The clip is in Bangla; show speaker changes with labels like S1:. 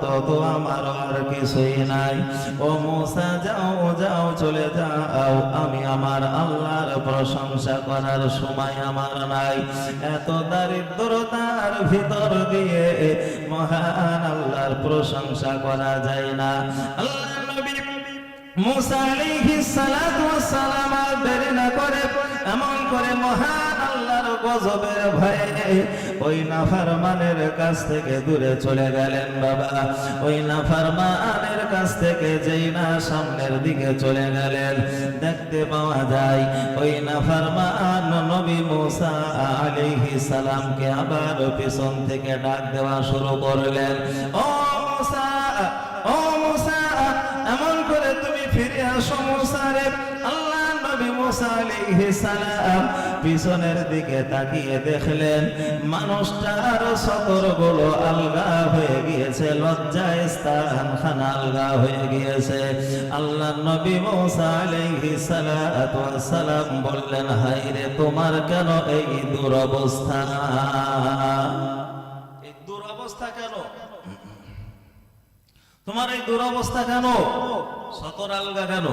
S1: মতো তো আমার আর কিছুই নাই। ও মুসা, যাও যাও, চলে যাও। আমি আমার আল্লাহর প্রশংসা করার সময় আমার নাই। এত দারিদ্রতার ভিতর দিয়ে মহান আল্লাহর প্রশংসা করা যায় না। আল্লাহ নবী সালাম না করে এমন করে মহান গজবের ভয়ে ওই নাফরমানের কাছ থেকে দূরে চলে গেলেন বাবা। ওই নাফরমানের কাছ থেকে যেই না সামনের দিকে চলে গেলেন। দেখতে পাওয়া যায় ওই নাফরমান নবী মুসা আলাইহিস সালামকে আবার পিছন থেকে ডাক দেওয়া শুরু করলেন। ও মুসা ও মুসা, এমন করে তুমি ফিরে আসো মুসা রে। পিছনের দিকে তাকিয়ে দেখলেন, মানুষটার সতরগুলো আলগা হয়ে গিয়েছে, লজ্জায় স্থান আলগা হয়ে গিয়েছে। আল্লাহ নবী মুসা আলাইহিস সালাম বললেন, হায় রে, তোমার কেন এই দুরবস্থা? এই দুরবস্থা কেন? তোমার এই দুরবস্থা কেন? সতর আলগা কেন?